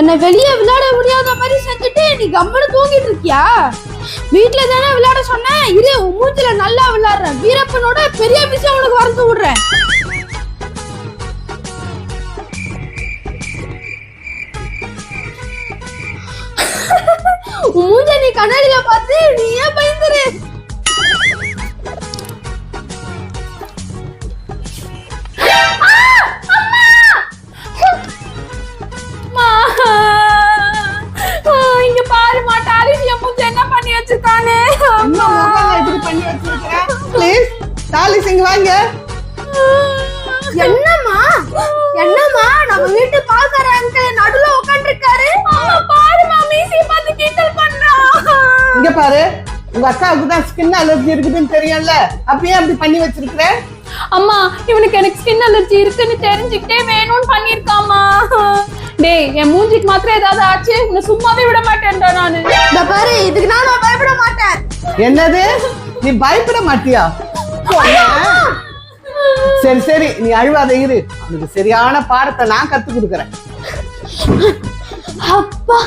என்ன வெளியே விளையாட முடியாத மாதிரி செஞ்சுட்டு நீ கம்மனு தூங்கிட்டு இருக்கியா? வீட்டுல தானே விளையாட சொன்னேன். இரு உன் மூஞ்சில நல்லா விளையாடுறேன். வீரப்பனோட பெரிய விஷயம் உனக்கு வரைஞ்சு விடுறேன் உன் மூஞ்ச நீ கண்ணாடியில பார்த்து டாலிஸ் இங்க வாங்க. என்னம்மா? என்னம்மா? நம்ம வீட்டு பால்கார அங்கிள் நடுவுல உட்காந்துருக்காரு பாருமா மீசி பார்த்து கிண்டல் பண்றான் இங்க பாரு. உங்க அக்காவுக்கு தான் ஸ்கின் அலர்ஜி இருக்குதுன்னு தெரியும்ல. அப்பயே அப்படி பண்ணி வச்சிருக்கிற? அம்மா இவனுக்கு எனக்கு ஸ்கின் அலர்ஜி இருக்குன்னு தெரிஞ்சுக்கிட்டே வேணும்னு பண்ணிருக்காமா டேய் என் மூஞ்சிக்கு மாத்திரம் ஏதாவது ஆச்சு? உன்னை சும்மாவே விட மாட்டேன்டா நானு. இந்த பாரு இதுக்கு நான் பயப்பட மாட்டேன். என்னது? நீ பயப்பட மாட்டியா. சரி சரி நீ அழுவாத இரு. உனக்கு சரியான பாடத்தை நான் கத்து கொடுக்கறேன். அப்பா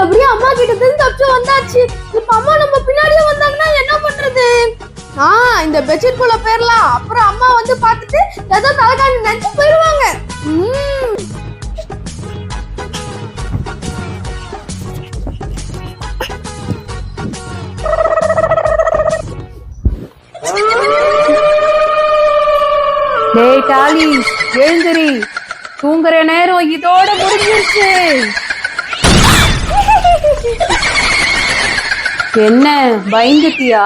எப்படியும் அம்மா கிட்ட இருந்து தப்பிச்சு வந்தாச்சு. இப்ப அம்மா நம்ம பின்னாடியே வந்தாங்கன்னா என்ன பண்றது? ஆ இந்த பெட்ஷீட் குள்ள போயிடலாம் அப்புறம் அம்மா வந்து பார்த்துட்டு ஏதோ தலைகாணி நினைச்சு போயிருவாங்க. டேய் டாலி எழுந்திரி. தூங்குற நேரம் இதோட முடிஞ்சிருச்சு. என்ன பயந்துட்டியா?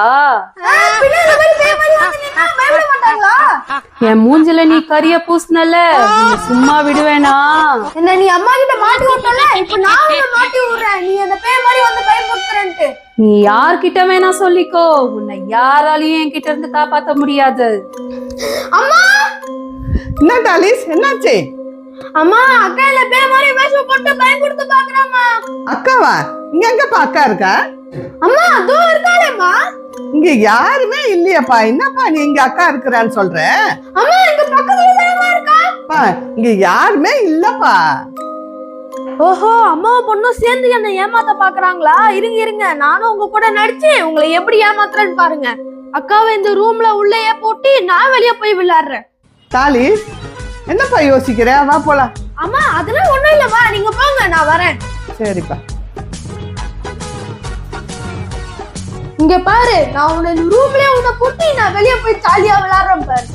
என் மூஞ்சில நீ கரிய பூசினல சும்மா விடுவேனா? என்ன நீ அம்மா கிட்ட மாட்டி விட்டல? இப்ப நான் மாட்டி விடுறேன். நீ அந்த பேய் மாதிரி வந்து பயமுறுத்துறேன்ட்டு. நீ யார்கிட்ட வேணா சொல்லிக்கோ. உன்னை யாராலையும் என்கிட்ட இருந்து காப்பாத்த முடியாது. அம்மா! என்ன டாலிஸ்? என்னாச்சு? அம்மா அக்கா இல்ல பேய் மாதிரி வேஷம் போட்டு பயமுறுத்த பாக்குறாமா அக்காவா? இங்க எங்கப்பா அக்கா இருக்கா? அம்மா அதோ இருக்காளேம்மா. இங்க யாருமே இல்லையாப்பா. என்னப்பா நீ இங்க அக்கா இருக்கிறான்னு சொல்ற? அம்மா எங்க பக்கத்துல தானமா இருக்கா? அப்பா, இங்க யாருமே இல்லப்பா. ஓஹோ அம்மாவும் பொண்ணும் சேர்ந்து என்ன ஏமாத்த பாக்குறாங்களா? இருங்க இருங்க. நானும் உங்க கூட நடிச்சு உங்களை எப்படி ஏமாத்துறேன்னு பாருங்க. அக்காவை இந்த ரூம்ல உள்ளேயே போட்டு நான் வெளியே போய் விளையாடுறேன். டாலிஸ் என்னப்பா யோசிக்கிற? வா போலாம். அம்மா அதெல்லாம் ஒண்ணும் இல்லம்மா. நீங்க போங்க நான் வரேன். சரிப்பா. இங்க பாரு நான் உன்னை இந்த ரூம்லயே உன்னை பூட்டி நான் வெளியே போய் ஜாலியா விளையாடுறேன் பாரு.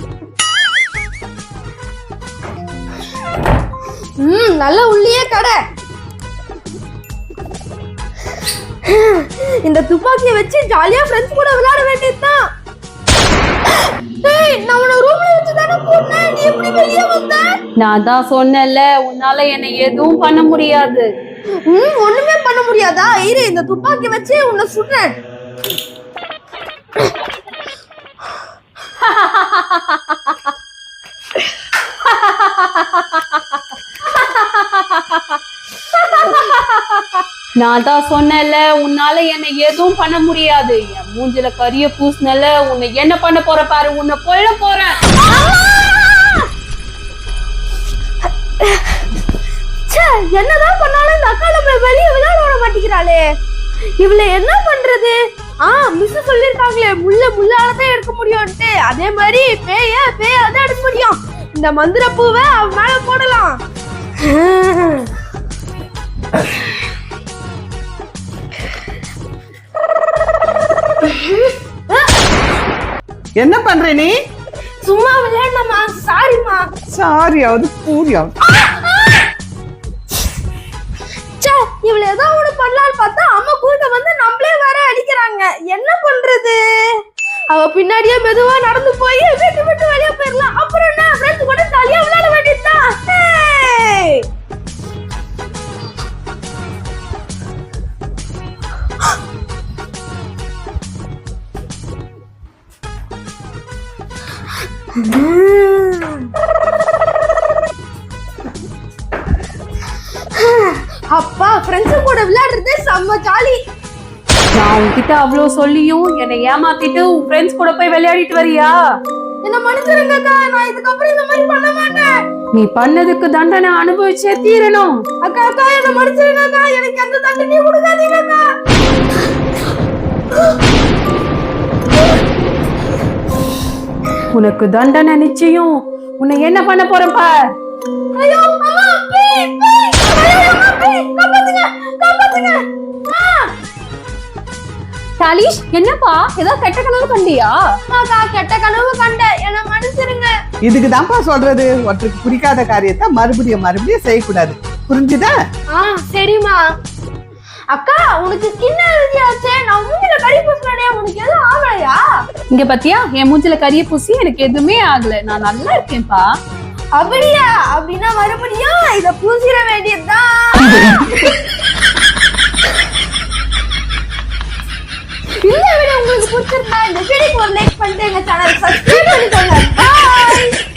ம் நல்ல உள்ளியே கடை. இந்த துப்பாக்கியை வச்சு ஜாலியா ஃப்ரெண்ட்ஸ் கூட விளையாட வேண்டியதுதான். நான் தான் சொன்னேன்ல உன்னால என்னை எதுவும் பண்ண முடியாது. ம் ஒண்ணுமே பண்ண முடியாதா? இரு இந்த துப்பாக்கி வச்சு உன்னை சுடுறேன். நான் தான் சொன்னேன்ல உன்னால என்னை எதுவும் பண்ண முடியாது. என் மூஞ்சில கரிய பூசினல உன்னை என்ன பண்ண போற பாரு? உன்னை கொல்ல போறேன். என்னதான் பண்ணாலும் இந்த அக்கா நம்மள வெளியே விளையாட விட மாட்டேங்கிறாளே. இவளை என்ன பண்றது? ஆ மிஸ் சொல்லிருக்காங்களே முள்ள முள்ளால தான் எடுக்க முடியும்ட்டு அதே மாதிரி பேய பேய தான் எடுக்க முடியும். இந்த மந்திர பூவை அவ மேல போடலாம். என்ன பண்ற நீ? சும்மா விளையாடலாமா? சாரிம்மா சாரியாவது பூரியாவது இவள ஏதோ ஒண்ணு பண்ணலாம்னு பார்த்தா அம்மா கூட வந்து நம்மளே வர அடிக்கிறாங்க. என்ன பண்றது? அவ பின்னாடியே மெதுவா நடந்து போய் வீட்டு விட்டு வெளியே போயிடலாம் அப்புறம் என்ன? ஃப்ரெண்ட்ஸ் கூட ஜாலியா விளையாட வேண்டியதுதான். ஹேய்! விளையாடுறது செம்ம ஜாலி. நான் உன்கிட்ட அவ்வளோ சொல்லியும் என்னை ஏமாத்திட்டு உன் ஃப்ரெண்ட்ஸ் கூட போய் விளையாடிட்டு வரியா? என்ன மன்னிச்சிருங்கக்கா நான் இதுக்கப்புறம் இந்த மாதிரி பண்ண மாட்டேன். நீ பண்ணதுக்கு தண்டனை அனுபவிச்சே தீரணும். அக்கா அக்கா என்ன மன்னிச்சிருங்க அக்கா எனக்கு எந்த தண்டனையும் கொடுக்காதீங்க அக்கா. உனக்கு தண்டனை நிச்சயம். உன்னை என்ன பண்ண போறேன் பார்? ஐயோ அம்மா ப்ளீஸ் ஐயோ அம்மா அம்மா தாலிஷ் என்னப்பா? ஏதோ கெட்ட கனவு கண்டியா? அக்கா கெட்ட கனவு கண்டேன். என்ன மன்னிச்சிருங்க. இதுக்கு தான்ப்பா சொல்றது. ஒருத்தருக்கு பிடிக்காத காரியத்தை மறுபடியும் மறுபடியும் செய்யக்கூடாது. புரிஞ்சுதா? ஆ சரிம்மா. அக்கா உனக்கு ஸ்கின் அலர்ஜி ஆச்சே. நான் மூஞ்சில கறி பூசினே உனக்கு எதுவும் ஆகலையா? இங்க பாத்தியா? என் மூஞ்சில கரிய பூசி எனக்கு எதுவுமே ஆகல. நான் நல்லா இருக்கேன்ப்பா. அப்படியா? அப்படின்னா மறுபடியும் இத பூசிட வேண்டியதுதான். இந்த வீடியோ உங்களுக்கு பிடிச்சிருந்தா இந்த